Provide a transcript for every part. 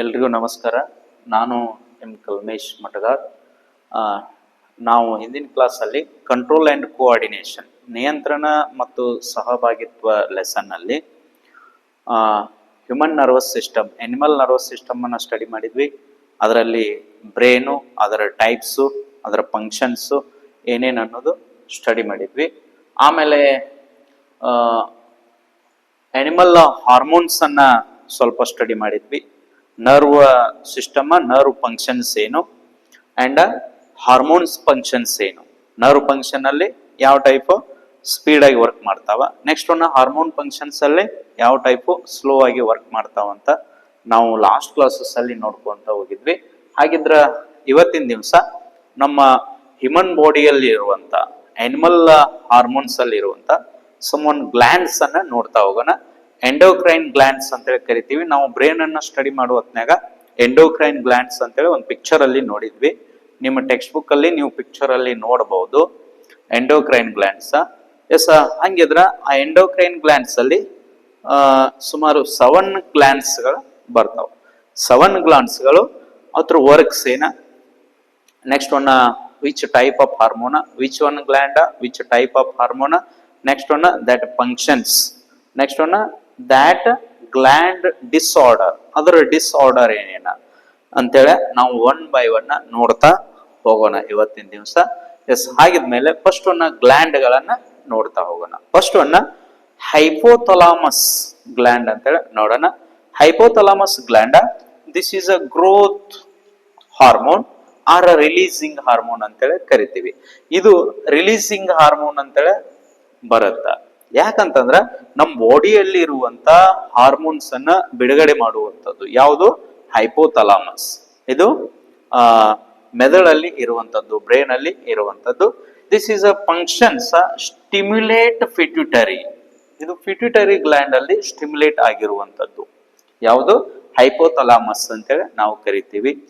ಎಲ್ರಿಗೂ ನಮಸ್ಕಾರ. ನಾನು ಎಂ ಕಲ್ಮೇಶ್ ಮಠಗಾರ್ ನಾವು ಹಿಂದಿನ ಕ್ಲಾಸಲ್ಲಿ ಕಂಟ್ರೋಲ್ ಆ್ಯಂಡ್ ಕೋಆರ್ಡಿನೇಷನ್ ನಿಯಂತ್ರಣ ಮತ್ತು ಸಹಭಾಗಿತ್ವ ಲೆಸನ್ನಲ್ಲಿ human nervous system animal nervous ಸಿಸ್ಟಮನ್ನು study ಮಾಡಿದ್ವಿ. ಅದರಲ್ಲಿ ಬ್ರೇನು ಅದರ ಟೈಪ್ಸು ಅದರ ಫಂಕ್ಷನ್ಸು ಏನೇನು ಅನ್ನೋದು ಸ್ಟಡಿ ಮಾಡಿದ್ವಿ. ಆಮೇಲೆ ಅನಿಮಲ್ ಹಾರ್ಮೋನ್ಸನ್ನು ಸ್ವಲ್ಪ ಸ್ಟಡಿ ಮಾಡಿದ್ವಿ. ನರ್ವ್ ಸಿಸ್ಟಮ್ ನರ್ವ್ ಫಂಕ್ಷನ್ಸ್ ಏನು? ಅಂಡ್ ಹಾರ್ಮೋನ್ಸ್ ಫಂಕ್ಷನ್ಸ್ ಏನು? ನರ್ವ್ ಫಂಕ್ಷನ್ ಅಲ್ಲಿ ಯಾವ ಟೈಪ್ ಸ್ಪೀಡ್ ಆಗಿ ವರ್ಕ್ ಮಾಡ್ತಾವ. ನೆಕ್ಸ್ಟ್ ಒನ್ ಹಾರ್ಮೋನ್ ಫಂಕ್ಷನ್ಸ್ ಅಲ್ಲಿ ಯಾವ ಟೈಪ್ ಸ್ಲೋ ಆಗಿ ವರ್ಕ್ ಮಾಡ್ತಾವ ಅಂತ ನಾವು ಲಾಸ್ಟ್ ಕ್ಲಾಸಸ್ ಅಲ್ಲಿ ನೋಡ್ಕೊಂತ ಹೋಗಿದ್ವಿ. ಹಾಗಿದ್ರ ಇವತ್ತಿನ ದಿವಸ ನಮ್ಮ ಹ್ಯೂಮನ್ ಬಾಡಿಯಲ್ಲಿ ಇರುವಂತ ಅನಿಮಲ್ ಹಾರ್ಮೋನ್ಸ್ ಅಲ್ಲಿ ಇರುವಂತ ಒನ್ ಗ್ಲ್ಯಾಂಡ್ಸ್ ಅನ್ನ ನೋಡ್ತಾ ಹೋಗೋಣ. ಎಂಡೋಕ್ರೈನ್ ಗ್ಲ್ಯಾಂಡ್ಸ್ ಅಂತೇಳಿ ಕರಿತೀವಿ. ನಾವು ಬ್ರೈನ್ ಅನ್ನ ಸ್ಟಡಿ ಮಾಡುವ ಹೊತ್ನ್ಯಾಗ ಎಂಡೋಕ್ರೈನ್ ಗ್ಲ್ಯಾಂಡ್ಸ್ ಅಂತೇಳಿ ಒಂದು ಪಿಕ್ಚರ್ ಅಲ್ಲಿ ನೋಡಿದ್ವಿ. ನಿಮ್ಮ ಟೆಕ್ಸ್ಟ್ ಬುಕ್ ಅಲ್ಲಿ ನೀವು ಪಿಕ್ಚರ್ ಅಲ್ಲಿ ನೋಡಬಹುದು ಎಂಡೋಕ್ರೈನ್ ಗ್ಲ್ಯಾಂಡ್ಸ್ ಎಸ್ ಹಂಗಿದ್ರ ಆ ಎಂಡೋಕ್ರೈನ್ ಗ್ಲ್ಯಾಂಡ್ಸ್ ಅಲ್ಲಿ ಸುಮಾರು ಸೆವೆನ್ ಗ್ಲ್ಯಾಂಡ್ಸ್ಗಳು ಬರ್ತಾವ. ಸೆವೆನ್ ಗ್ಲ್ಯಾಂಡ್ಸ್ಗಳು ಅದ್ರ ವರ್ಕ್ಸ್ ಏನ? Next one which type of hormone which one gland which type of hormone next one that functions next one that gland disorder ಅದರ disorder ಏನೇನ? ಅಂತೇಳಿ ನಾವು ಒನ್ ಬೈ ಒನ್ ನೋಡ್ತಾ ಹೋಗೋಣ ಇವತ್ತಿನ ದಿವಸ. ಎಸ್ ಹಾಗಿದ್ಮೇಲೆ ಫಸ್ಟ್ ಒನ್ನ ಗ್ಲ್ಯಾಂಡ್ಗಳನ್ನ ನೋಡ್ತಾ ಹೋಗೋಣ. ಫಸ್ಟ್ ಒನ್ನ ಹೈಪೋಥಲಾಮಸ್ ಗ್ಲ್ಯಾಂಡ್ ಅಂತೇಳಿ ನೋಡೋಣ. Hypothalamus gland this is a growth hormone or a releasing hormone ಅಂತೇಳಿ ಕರಿತೀವಿ. ಇದು ರಿಲೀಸಿಂಗ್ ಹಾರ್ಮೋನ್ ಅಂತೇಳಿ ಬರುತ್ತ. ಯಾಕಂತಂದ್ರ ನಮ್ಮ ಬಾಡಿಯಲ್ಲಿ ಇರುವಂತ ಹಾರ್ಮೋನ್ಸ್ ಅನ್ನ ಬಿಡುಗಡೆ ಮಾಡುವಂಥದ್ದು. ಯಾವುದು? ಹೈಪೋಥಲಾಮಸ್ ಇದು, ಆ, ಮೆದುಳಲ್ಲಿ ಇರುವಂತದ್ದು ಬ್ರೈನ್ ಅಲ್ಲಿ ಇರುವಂತದ್ದು this is a functions stimulate pituitary ಇದು ಫಿಟ್ಯುಟರಿ ಗ್ಲ್ಯಾಂಡ್ ಅಲ್ಲಿ ಸ್ಟಿಮ್ಯುಲೇಟ್ ಆಗಿರುವಂತದ್ದು ಯಾವುದು? ಹೈಪೋಥಲಾಮಸ್ ಅಂತೇಳಿ ನಾವು ಕರಿತೀವಿ.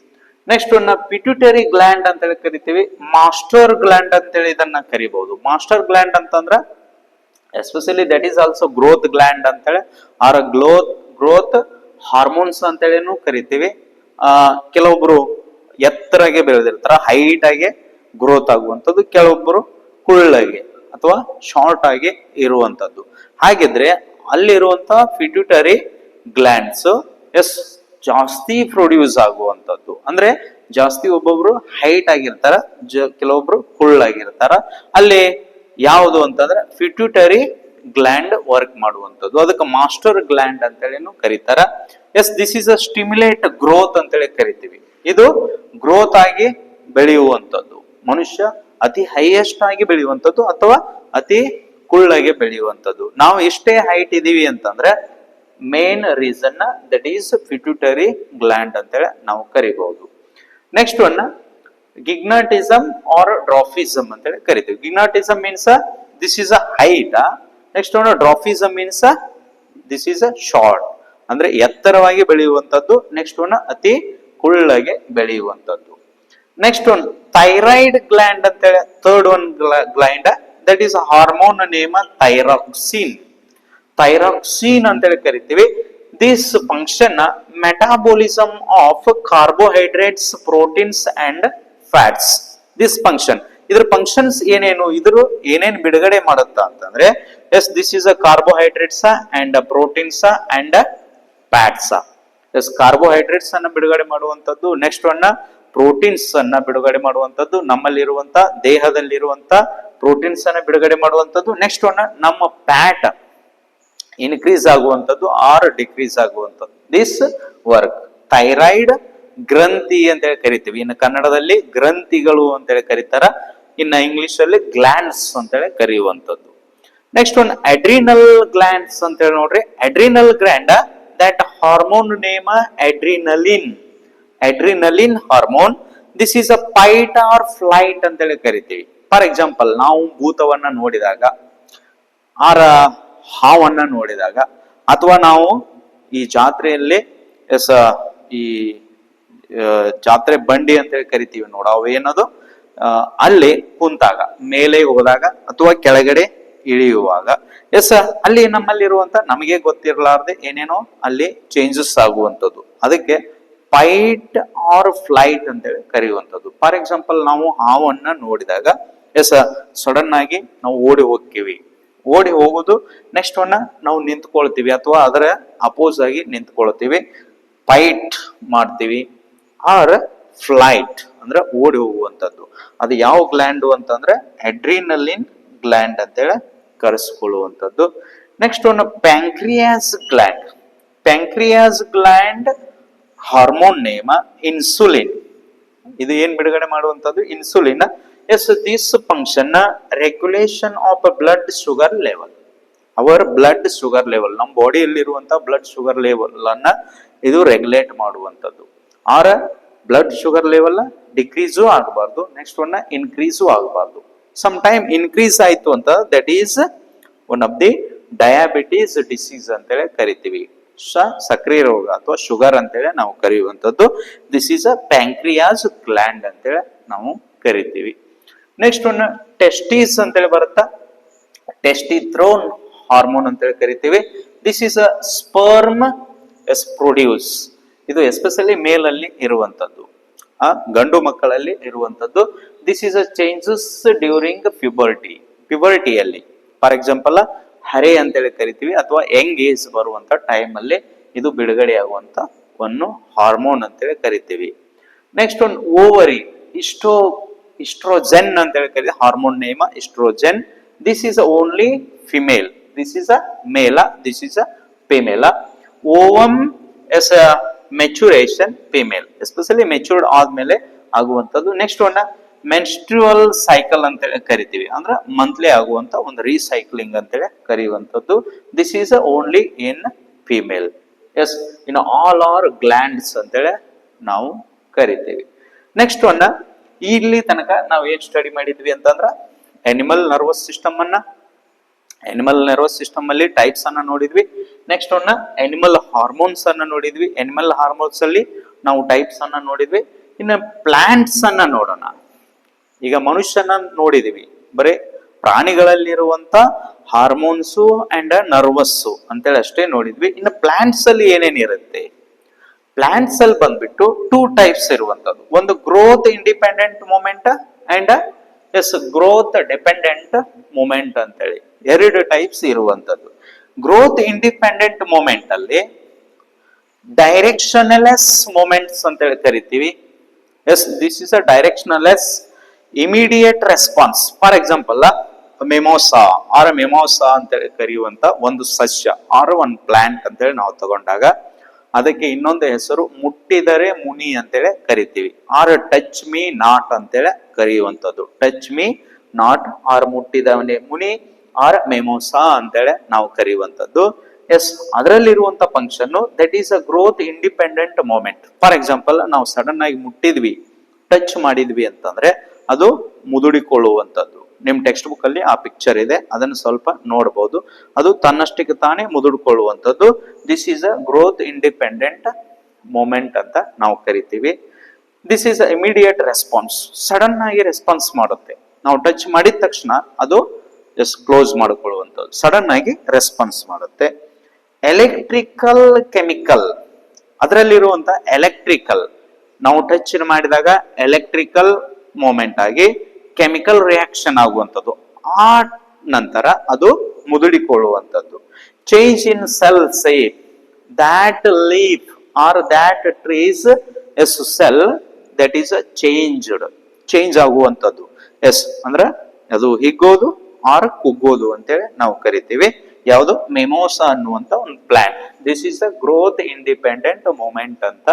ನೆಕ್ಸ್ಟ್ ಒನ್ನ ಪಿಟ್ಯುಟರಿ ಗ್ಲ್ಯಾಂಡ್ ಅಂತೇಳಿ ಕರಿತೀವಿ. ಮಾಸ್ಟರ್ ಗ್ಲ್ಯಾಂಡ್ ಅಂತೇಳಿ ಇದನ್ನ ಕರಿಬಹುದು ಮಾಸ್ಟರ್ ಗ್ಲ್ಯಾಂಡ್ ಅಂತಂದ್ರ especially that is also growth gland ಅಂತೇಳಿ ಆರ್ ಗ್ಲೋತ್ ಗ್ರೋತ್ ಹಾರ್ಮೋನ್ಸ್ ಅಂತೇಳಿನೂ ಕರಿತೀವಿ. ಕೆಲವೊಬ್ರು ಎತ್ತರಾಗೆ ಬೆಳೆದಿರ್ತಾರ ಹೈಟ್ ಆಗಿ ಗ್ರೋತ್ ಆಗುವಂಥದ್ದು ಕೆಲವೊಬ್ಬರು ಕುಳ್ಳಾಗಿ ಅಥವಾ ಶಾರ್ಟ್ ಆಗಿ ಇರುವಂತದ್ದು ಹಾಗಿದ್ರೆ ಅಲ್ಲಿರುವಂತಹ ಫಿಟ್ಯೂಟರಿ ಗ್ಲ್ಯಾಂಡ್ಸ್ ಎಸ್, ಜಾಸ್ತಿ ಪ್ರೊಡ್ಯೂಸ್ ಆಗುವಂಥದ್ದು. ಅಂದ್ರೆ ಜಾಸ್ತಿ ಒಬ್ಬೊಬ್ರು ಹೈಟ್ ಆಗಿರ್ತಾರ, ಜ, ಕೆಲವೊಬ್ರು ಕುಳ್ಳಾಗಿರ್ತಾರ. ಅಲ್ಲಿ ಯಾವುದು ಅಂತಂದ್ರೆ ಫಿಟ್ಯೂಟರಿ ಗ್ಲ್ಯಾಂಡ್ ವರ್ಕ್ ಮಾಡುವಂಥದ್ದು. ಅದಕ್ಕೆ ಮಾಸ್ಟರ್ ಗ್ಲ್ಯಾಂಡ್ ಅಂತೇಳಿನೂ ಕರೀತಾರ. Yes this is a stimulate growth ಅಂತೇಳಿ ಕರಿತೀವಿ. ಇದು ಗ್ರೋತ್ ಆಗಿ ಬೆಳೆಯುವಂಥದ್ದು. ಮನುಷ್ಯ ಅತಿ ಹೈಯೆಸ್ಟ್ ಆಗಿ ಬೆಳೆಯುವಂಥದ್ದು ಅಥವಾ ಅತಿ ಕುಳ್ಳಾಗಿ ಬೆಳೆಯುವಂಥದ್ದು. ನಾವು ಎಷ್ಟೇ ಹೈಟ್ ಇದೀವಿ ಅಂತಂದ್ರೆ main reason that is pituitary gland ಅಂತೇಳಿ ನಾವು ಕರಿಬಹುದು next one gigantism or dwarfism ಅಂತೇಳಿ ಕರಿತೀವಿ. Gigantism means this is a height next one dwarfism means this is a short ಅಂದ್ರೆ ಎತ್ತರವಾಗಿ ಬೆಳೆಯುವಂತದ್ದು ನೆಕ್ಸ್ಟ್ ಒನ್ ಅತಿ ಕುಳ್ಳಗೆ ಬೆಳೆಯುವಂತದ್ದು ನೆಕ್ಸ್ಟ್ ಒನ್ ಥೈರಾಯ್ಡ್ ಗ್ಲ್ಯಾಂಡ್ ಅಂತೇಳಿ. Third one gland that is hormone name thyroxine thyroxine ಅಂತೇಳಿ ಕರಿತೀವಿ. This function metabolism of carbohydrates proteins and fats this function ಇದ್ರ ಫಂಕ್ಷನ್ಸ್ ಏನೇನು? ಇದ್ರ ಏನೇನು ಬಿಡುಗಡೆ ಮಾಡುತ್ತ ಅಂತಂದ್ರೆ yes this is a carbohydrates and proteins and fats yes carbohydrates ಅನ್ನ ಬಿಡುಗಡೆ ಮಾಡುವಂತದ್ದು ನೆಕ್ಸ್ಟ್ ಒನ್ ಪ್ರೋಟೀನ್ಸ್ ಅನ್ನ ಬಿಡುಗಡೆ ಮಾಡುವಂತದ್ದು ನಮ್ಮಲ್ಲಿರುವಂತ ದೇಹದಲ್ಲಿರುವಂತ ಪ್ರೋಟೀನ್ಸ್ ಅನ್ನ ಬಿಡುಗಡೆ ಮಾಡುವಂತದ್ದು ನೆಕ್ಸ್ಟ್ ಒನ್ ನಮ್ಮ ಫ್ಯಾಟ್ ಇನ್ಕ್ರೀಸ್ ಆಗುವಂತದ್ದು ಆರ್ ಡಿಕ್ರೀಸ್ ಆಗುವಂತದ್ದು ದಿಸ್ ವರ್ಕ್ ಥೈರಾಯ್ಡ್ ಗ್ರಂಥಿ ಅಂತೇಳಿ ಕರಿತೀವಿ. ಇನ್ನು ಕನ್ನಡದಲ್ಲಿ ಗ್ರಂಥಿಗಳು ಅಂತೇಳಿ ಕರೀತಾರ. ಇನ್ನು ಇಂಗ್ಲಿಷ್ ಅಲ್ಲಿ ಗ್ಲ್ಯಾಂಡ್ಸ್ ಅಂತೇಳಿ ಕರೆಯುವಂಥದ್ದು. ನೆಕ್ಸ್ಟ್ ಒನ್ ಅಡ್ರಿನಲ್ ಗ್ಲ್ಯಾಂಡ್ಸ್ ಅಂತೇಳಿ ನೋಡ್ರಿ. Adrenal gland that hormone name adrenaline adrenaline hormone this is a fight or flight ಅಂತೇಳಿ ಕರಿತೀವಿ. ಫಾರ್ ಎಕ್ಸಾಂಪಲ್ ನಾವು ಭೂತವನ್ನ ನೋಡಿದಾಗ, ಆರ ಹಾವನ್ನ ನೋಡಿದಾಗ, ಅಥವಾ ನಾವು ಈ ಜಾತ್ರೆಯಲ್ಲಿ, ಎಸ್, ಈ ಜಾತ್ರೆ ಬಂಡಿ ಅಂತೇಳಿ ಕರಿತೀವಿ ನೋಡ. ಅವು ಏನದು? ಅಲ್ಲಿ ಕುಂತಾಗ, ಮೇಲೆ ಹೋದಾಗ ಅಥವಾ ಕೆಳಗಡೆ ಇಳಿಯುವಾಗ. ಎಸ್ ಅಲ್ಲಿ ನಮ್ಮಲ್ಲಿರುವಂತ ನಮಗೆ ಗೊತ್ತಿರಲಾರ್ದೆ ಏನೇನೋ ಅಲ್ಲಿ ಚೇಂಜಸ್ ಆಗುವಂಥದ್ದು. ಅದಕ್ಕೆ ಫೈಟ್ ಆರ್ ಫ್ಲೈಟ್ ಅಂತೇಳಿ ಕರೆಯುವಂಥದ್ದು. ಫಾರ್ ಎಕ್ಸಾಂಪಲ್ ನಾವು ಹಾವನ್ನ ನೋಡಿದಾಗ ಎಸ್ ಸಡನ್ ಆಗಿ ನಾವು ಓಡಿ ಹೋಗ್ತೀವಿ. ಓಡಿ ಹೋಗೋದು ನೆಕ್ಸ್ಟ್ ಒನ್ನ ನಾವು ನಿಂತ್ಕೊಳ್ತೀವಿ ಅಥವಾ ಅದರ ಅಪೋಸ್ ಆಗಿ ನಿಂತ್ಕೊಳ್ತೀವಿ. ಫೈಟ್ ಮಾಡ್ತೀವಿ. ಆರ್ ಫ್ಲೈಟ್ ಅಂದ್ರೆ ಓಡಿ ಹೋಗುವಂಥದ್ದು. ಅದು ಯಾವ ಗ್ಲ್ಯಾಂಡು ಅಂತಂದ್ರೆ ಅಡ್ರಿನಲಿನ್ ಗ್ಲ್ಯಾಂಡ್ ಅಂತೇಳಿ ಕರೆಸ್ಕೊಳ್ಳುವಂಥದ್ದು. ನೆಕ್ಸ್ಟ್ ಒಂದು pancreas gland pancreas gland hormone name insulin ಇದು ಏನ್ ಬಿಡುಗಡೆ ಮಾಡುವಂಥದ್ದು? Insulin yes this function regulation of blood sugar level our blood sugar level ನಮ್ಮ ಬಾಡಿಯಲ್ಲಿರುವಂತಹ ಬ್ಲಡ್ ಶುಗರ್ ಲೆವೆಲ್ ಅನ್ನ ಇದು ರೆಗ್ಯುಲೇಟ್ ಮಾಡುವಂತದ್ದು ಆರ ಬ್ಲಡ್ ಶುಗರ್ ಲೆವೆಲ್ ಡಿಕ್ರೀಸು ಆಗಬಾರ್ದು. ನೆಕ್ಸ್ಟ್ ಒನ್ ಇನ್ಕ್ರೀಸು ಆಗಬಾರ್ದು. ಸಮ್ ಟೈಮ್ ಇನ್ಕ್ರೀಸ್ ಆಯಿತು ಅಂತ that is one of the diabetes disease ಅಂತೇಳಿ ಕರಿತೀವಿ. ಸಕ್ರಿಯ ರೋಗ ಅಥವಾ ಶುಗರ್ ಅಂತೇಳಿ ನಾವು ಕರೆಯುವಂಥದ್ದು. This is a pancreas gland ಅಂತೇಳಿ ನಾವು ಕರಿತೀವಿ. ನೆಕ್ಸ್ಟ್ ಒನ್ ಟೆಸ್ಟೀಸ್ ಅಂತೇಳಿ ಬರುತ್ತಾ? ಟೆಸ್ಟಿಥ್ರೋನ್ ಹಾರ್ಮೋನ್ ಅಂತೇಳಿ ಕರಿತೀವಿ. This is a sperm yes produce ಇದು ಎಸ್ಪೆಷಲಿ ಮೇಲ್ ಅಲ್ಲಿ ಇರುವಂತದ್ದು. ಆ, ಗಂಡು ಮಕ್ಕಳಲ್ಲಿ ಇರುವಂತದ್ದು. This is a changes during puberty ಪ್ಯುಬರ್ಟಿಯಲ್ಲಿ for example ಹರೆ ಅಂತೇಳಿ ಕರಿತೀವಿ ಅಥವಾ ಯಂಗ್ ಏಜ್ ಬರುವಂತ ಟೈಮ್ ಅಲ್ಲಿ ಇದು ಬಿಡುಗಡೆ ಆಗುವಂತ ಒಂದು ಹಾರ್ಮೋನ್ ಅಂತೇಳಿ ಕರಿತೀವಿ. ನೆಕ್ಸ್ಟ್ ಒಂದು ಓವರಿ ಇಷ್ಟೋ ಇಸ್ಟ್ರೋಜೆನ್ ಅಂತೇಳಿ ಕರೀತೀವಿ hormone name estrogen this is only female this is a male this is a female ovum yes maturation female especially matured ಆದ್ಮೇಲೆ ಆಗುವಂಥದ್ದು. ನೆಕ್ಸ್ಟ್ ಒನ್ನ ಮೆನ್ಸ್ಟ್ರುವಲ್ ಸೈಕಲ್ ಅಂತೇಳಿ ಕರಿತೀವಿ. ಅಂದ್ರೆ ಮಂತ್ಲಿ ಆಗುವಂತ ಒಂದು ರೀಸೈಕ್ಲಿಂಗ್ ಅಂತೇಳಿ ಕರೆಯುವಂಥದ್ದು. This is only in female yes in all are glands ಅಂತೇಳಿ ನಾವು ಕರಿತೀವಿ. ನೆಕ್ಸ್ಟ್ ಒನ್ನ ಇಲ್ಲಿ ತನಕ ನಾವು ಏನ್ ಸ್ಟಡಿ ಮಾಡಿದ್ವಿ ಅಂತಂದ್ರ ಅನಿಮಲ್ ನರ್ವಸ್ ಸಿಸ್ಟಮ್ ಅನ್ನ ಅನಿಮಲ್ ನರ್ವಸ್ ಸಿಸ್ಟಮ್ ಅಲ್ಲಿ ಟೈಪ್ಸ್ ಅನ್ನ ನೋಡಿದ್ವಿ. ನೆಕ್ಸ್ಟ್ ಒನ್ನ ಅನಿಮಲ್ ಹಾರ್ಮೋನ್ಸ್ ಅನ್ನ ನೋಡಿದ್ವಿ. ಅನಿಮಲ್ ಹಾರ್ಮೋನ್ಸ್ ಅಲ್ಲಿ ನಾವು ಟೈಪ್ಸ್ ಅನ್ನ ನೋಡಿದ್ವಿ. ಇನ್ನು ಪ್ಲಾಂಟ್ಸ್ ಅನ್ನ ನೋಡೋಣ. ಈಗ ಮನುಷ್ಯನ ನೋಡಿದೀವಿ. ಬರೀ ಪ್ರಾಣಿಗಳಲ್ಲಿರುವಂತ ಹಾರ್ಮೋನ್ಸು ಅಂಡ್ ನರ್ವಸ್ಸು ಅಂತೇಳಿ ಅಷ್ಟೇ ನೋಡಿದ್ವಿ. ಇನ್ನು ಪ್ಲಾಂಟ್ಸ್ ಅಲ್ಲಿ ಏನೇನಿರುತ್ತೆ ಪ್ಲಾಂಟ್ಸ್ ಅಲ್ಲಿ ಬಂದ್ಬಿಟ್ಟು ಟೂ ಟೈಪ್ಸ್ ಇರುವಂತದ್ದು. ಒಂದು growth independent movement and yes growth dependent movement ಅಂತೇಳಿ. ಎರಡು ಟೈಪ್ಸ್ ಇರುವಂತದ್ದು ಗ್ರೋತ್ ಇಂಡಿಪೆಂಡೆಂಟ್ ಮೂಮೆಂಟ್ ಅಲ್ಲಿ ಡೈರೆಕ್ಷನಲೆಸ್ ಮೂಮೆಂಟ್ಸ್ ಅಂತೇಳಿ ಕರಿತೀವಿ. Yes this is a directionless immediate response for example mimosa or mimosa ಅಂತೇಳಿ ಕರೆಯುವಂತ ಒಂದು ಸಸ್ಯ ಆರ್ ಒಂದು ಪ್ಲಾಂಟ್ ಅಂತೇಳಿ ನಾವು ತಗೊಂಡಾಗ ಅದಕ್ಕೆ ಇನ್ನೊಂದು ಹೆಸರು ಮುಟ್ಟಿದರೆ ಮುನಿ ಅಂತೇಳಿ ಕರಿತೀವಿ. ಆರ್ ಟಚ್ ಮೀ ನಾಟ್ ಅಂತೇಳಿ ಕರೆಯುವಂಥದ್ದು. ಟಚ್ ಮೀ ನಾಟ್ ಆರ್ ಮುಟ್ಟಿದವನೇ ಮುನಿ ಆರ್ ಮೆಮೋಸಾ ಅಂತೇಳಿ ನಾವು ಕರೆಯುವಂಥದ್ದು. Yes ಅದರಲ್ಲಿರುವಂತ function that is a growth independent movement for example ನಾವು ಸಡನ್ ಆಗಿ ಮುಟ್ಟಿದ್ವಿ ಟಚ್ ಮಾಡಿದ್ವಿ ಅಂತಂದ್ರೆ ಅದು ಮುದುಡಿಕೊಳ್ಳುವಂಥದ್ದು. ನಿಮ್ ಟೆಕ್ಸ್ಟ್ ಬುಕ್ ಅಲ್ಲಿ ಆ ಪಿಕ್ಚರ್ ಇದೆ, ಅದನ್ನು ಸ್ವಲ್ಪ ನೋಡಬಹುದು ಅದು ತನ್ನಷ್ಟಕ್ಕೆ ತಾನೇ ಮುದುಡ್ಕೊಳ್ಳುವಂಥದ್ದು. This is a growth independent movement ಅಂತ ನಾವು ಕರಿತೀವಿ. This is immediate response sudden ಆಗಿ ರೆಸ್ಪಾನ್ಸ್ ಮಾಡುತ್ತೆ. ನಾವು ಟಚ್ ಮಾಡಿದ ತಕ್ಷಣ ಅದು ಜಸ್ಟ್ ಕ್ಲೋಸ್ ಮಾಡಿಕೊಳ್ಳುವಂಥದ್ದು. ಸಡನ್ ಆಗಿ ರೆಸ್ಪಾನ್ಸ್ ಮಾಡುತ್ತೆ. ಎಲೆಕ್ಟ್ರಿಕಲ್ ಕೆಮಿಕಲ್ ಅದರಲ್ಲಿರುವಂತ ಎಲೆಕ್ಟ್ರಿಕಲ್ ನಾವು ಟಚ್ ಮಾಡಿದಾಗ ಎಲೆಕ್ಟ್ರಿಕಲ್ ಮೂಮೆಂಟ್ ಆಗಿ ಕೆಮಿಕಲ್ ರಿಯಾಕ್ಷನ್ ಆಗುವಂಥದ್ದು. ಆ ನಂತರ ಅದು ಮುದುಡಿಕೊಳ್ಳುವಂಥದ್ದು. Change in cell shape that leaf or that trees yes cell that is a changed change ಆಗುವಂಥದ್ದು. ಎಸ್ ಅಂದ್ರೆ ಅದು ಹಿಗ್ಗೋದು ಆರ್ ಕುಗ್ಗೋದು ಅಂತೇಳಿ ನಾವು ಕರಿತೀವಿ. ಯಾವುದು? ಮೆಮೋಸಾ ಅನ್ನುವಂತ ಒಂದು plant this is a growth independent movement ಅಂತ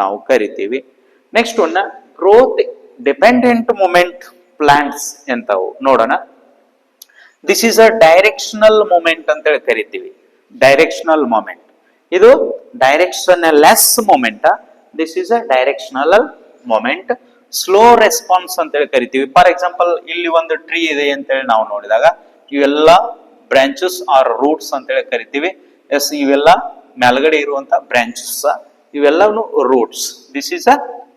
ನಾವು ಕರಿತೀವಿ. Next ಒನ್ನ growth dependent movement plants ಎಂತವು. ನೋಡೋಣ. This is a directional movement ಅಂತೇಳಿ ಕರಿತೀವಿ. ಡೈರೆಕ್ಷನಲ್ ಮೂಮೆಂಟ್ ಇದು directionless movement this is a directional movement slow response ಅಂತೇಳಿ ಕರಿತೀವಿ. ಫಾರ್ ಎಕ್ಸಾಂಪಲ್ ಇಲ್ಲಿ ಒಂದು ಟ್ರೀ ಇದೆ ಅಂತೇಳಿ ನಾವು ನೋಡಿದಾಗ, ಇವೆಲ್ಲ ಬ್ರಾಂಚಸ್ ಆರ್ ರೂಟ್ಸ್ ಅಂತೇಳಿ ಕರಿತೀವಿ. ಎಸ್ ಇವೆಲ್ಲ ಮೇಲ್ಗಡೆ ಇರುವಂತ ಬ್ರಾಂಚಸ್ ಇವೆಲ್ಲವೂ roots this is a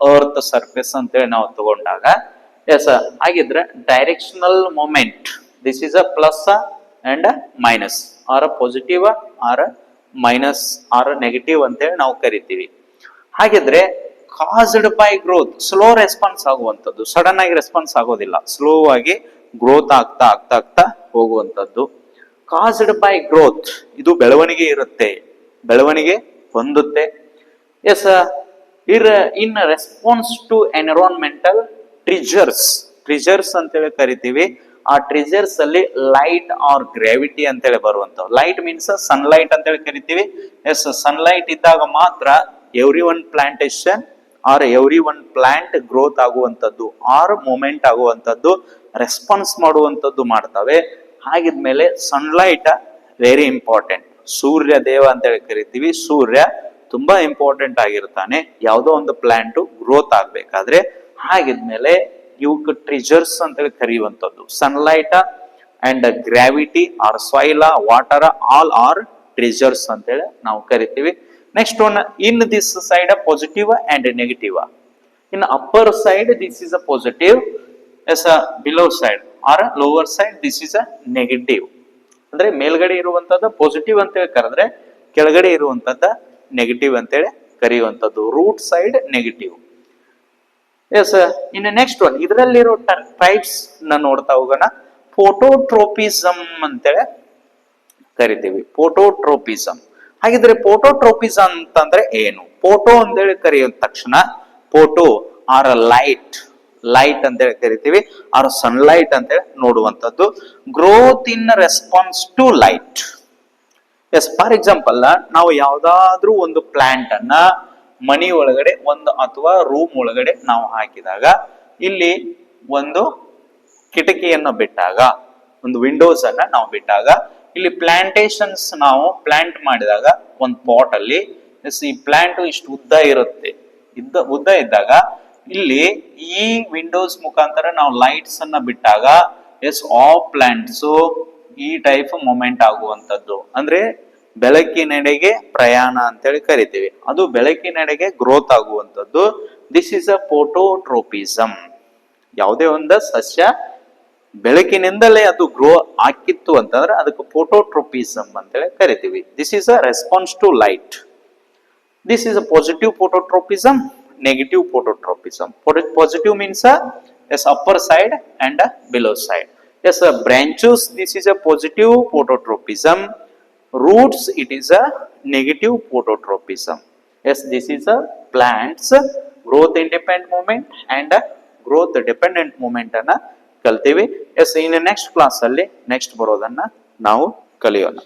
earth surface ಅಂತೇಳಿ ನಾವು ತಗೊಂಡಾಗ ಎಸ್ ಹಾಗಿದ್ರೆ directional movement this is a plus and minus or positive or minus or negative ಅಂತೇಳಿ ನಾವು ಕರಿತೀವಿ. ಹಾಗಿದ್ರೆ caused by growth slow response ಆಗುವಂಥದ್ದು. ಸಡನ್ ಆಗಿ ರೆಸ್ಪಾನ್ಸ್ ಆಗೋದಿಲ್ಲ. ಸ್ಲೋ ಆಗಿ ಗ್ರೋತ್ ಆಗ್ತಾ ಆಗ್ತಾ ಆಗ್ತಾ ಹೋಗುವಂಥದ್ದು. ಕಾಸ್ಡ್ ಬೈ ಗ್ರೋತ್ ಇದು ಬೆಳವಣಿಗೆ ಇರುತ್ತೆ. ಬೆಳವಣಿಗೆ ಹೊಂದುತ್ತೆ. ಎಸ್ ಇರ್ in response to environmental triggers triggers ಅಂತೇಳಿ ಕರಿತೀವಿ. ಆ ಟ್ರಿಜರ್ಸ್ ಅಲ್ಲಿ ಲೈಟ್ ಆರ್ ಗ್ರಾವಿಟಿ ಅಂತೇಳಿ ಬರುವಂತವು ಲೈಟ್ ಮೀನ್ಸ್ ಸನ್ಲೈಟ್ ಅಂತೇಳಿ ಕರಿತೀವಿ. ಎಸ್ ಸನ್ಲೈಟ್ ಇದ್ದಾಗ ಮಾತ್ರ every one plantation or every one plant growth ಆಗುವಂಥದ್ದು ಆರ್ ಮೂಮೆಂಟ್ ಆಗುವಂಥದ್ದು ರೆಸ್ಪಾನ್ಸ್ ಮಾಡುವಂಥದ್ದು ಮಾಡ್ತವೆ. ಹಾಗಿದ್ಮೇಲೆ ಸನ್ಲೈಟ್ ವೆರಿ ಇಂಪಾರ್ಟೆಂಟ್ ಸೂರ್ಯ ದೇವ ಅಂತೇಳಿ ಕರಿತೀವಿ. ಸೂರ್ಯ ತುಂಬಾ ಇಂಪಾರ್ಟೆಂಟ್ ಆಗಿರ್ತಾನೆ. ಯಾವುದೋ ಒಂದು ಪ್ಲಾಂಟ್ ಗ್ರೋತ್ ಆಗ್ಬೇಕಾದ್ರೆ ಹಾಗಿದ್ಮೇಲೆ ಇವಕ್ಕೆ ಟ್ರಿಜರ್ಸ್ ಅಂತೇಳಿ ಕರೆಯುವಂಥದ್ದು. Sunlight and gravity or soil water all are triggers ಅಂತೇಳಿ ನಾವು ಕರಿತೀವಿ. Next one in this side positive and negative in upper side this is a positive yes below side or lower side this is a negative ಅಂದ್ರೆ ಮೇಲ್ಗಡೆ ಇರುವಂತದ್ದು positive ಅಂತೇಳಿ ಕರೆದ್ರೆ ಕೆಳಗಡೆ ಇರುವಂತದ್ದ negative ಅಂತೇಳಿ ಕರೆಯುವಂಥದ್ದು. ರೂಟ್ ಸೈಡ್ ನೆಗೆಟಿವ್ ಎಸ್ ಇನ್ನು next one ಇದರಲ್ಲಿರೋ ಟೈಪ್ಸ್ನ ನೋಡ್ತಾ ಹೋಗೋಣ. ಫೋಟೋಟ್ರೋಪಿಸಮ್ ಅಂತೇಳಿ ಕರಿತೀವಿ. ಫೋಟೋಟ್ರೋಪಿಸಮ್ ಹಾಗಿದ್ರೆ ಫೋಟೋಟ್ರೋಪಿಸಮ್ ಅಂತಂದ್ರೆ ಏನು? ಫೋಟೋ ಅಂತೇಳಿ ಕರೆಯೋದ ತಕ್ಷಣ ಫೋಟೋ ಆರ್ ಲೈಟ್ ಲೈಟ್ ಅಂತೇಳಿ ಕರಿತೀವಿ. ಆರ್ ಸನ್ಲೈಟ್ ಅಂತೇಳಿ ನೋಡುವಂಥದ್ದು. Growth in response to light yes for example ನಾವು ಯಾವ್ದಾದ್ರೂ ಒಂದು ಪ್ಲಾಂಟ್ ಅನ್ನ ಮನಿ ಒಳಗಡೆ ಒಂದು ಅಥವಾ ರೂಮ್ ಒಳಗಡೆ ನಾವು ಹಾಕಿದಾಗ, ಇಲ್ಲಿ ಒಂದು ಕಿಟಕಿಯನ್ನು ಬಿಟ್ಟಾಗ, ಒಂದು ವಿಂಡೋಸ್ ಅನ್ನ ನಾವು ಬಿಟ್ಟಾಗ, ಇಲ್ಲಿ ಪ್ಲಾಂಟೇಶನ್ಸ್ ನಾವು ಪ್ಲಾಂಟ್ ಮಾಡಿದಾಗ, ಒಂದು ಪಾಟ್ ಅಲ್ಲಿ ಎಸ್ ಈ ಪ್ಲಾಂಟ್ ಇಷ್ಟು ಉದ್ದ ಇರುತ್ತೆ. ಇದ್ದ, ಉದ್ದ ಇದ್ದಾಗ, ಇಲ್ಲಿ ಈ ವಿಂಡೋಸ್ ಮುಖಾಂತರ ನಾವು ಲೈಟ್ಸ್ ಅನ್ನ ಬಿಟ್ಟಾಗ ಎಸ್ ಆ ಪ್ಲಾಂಟ್ಸ್ ಈ ಟೈಪ್ ಮೂಮೆಂಟ್ ಆಗುವಂತದ್ದು ಅಂದ್ರೆ ಬೆಳಕಿನೆಡೆಗೆ ಪ್ರಯಾಣ ಅಂತೇಳಿ ಕರಿತೀವಿ. ಅದು ಬೆಳಕಿನೆಡೆಗೆ ಗ್ರೋತ್ ಆಗುವಂಥದ್ದು. ದಿಸ್ ಇಸ್ ಅ ಫೋಟೋಟ್ರೋಪಿಸಮ್ ಯಾವುದೇ ಒಂದು ಸಸ್ಯ ಬೆಳಕಿನಿಂದಲೇ ಅದು ಗ್ರೋ ಆಕಿತ್ತು ಅಂತಂದ್ರೆ ಅದಕ್ಕೆ ಫೋಟೋಟ್ರೋಪಿಸಮ್ ಅಂತೇಳಿ ಕರಿತೀವಿ. This is a response to light this is a positive phototropism negative phototropism. Positive positive means a, yes, upper side and a below side. Yes a positive phototropism. Roots it is a negative phototropism yes this is a plants growth independent movement and a growth dependent movement ಅನ್ನ ಕಲ್ತೀವಿ yes ಇನ್ನು next class alli next ಬರೋದನ್ನ now ಕಲಿಯೋಣ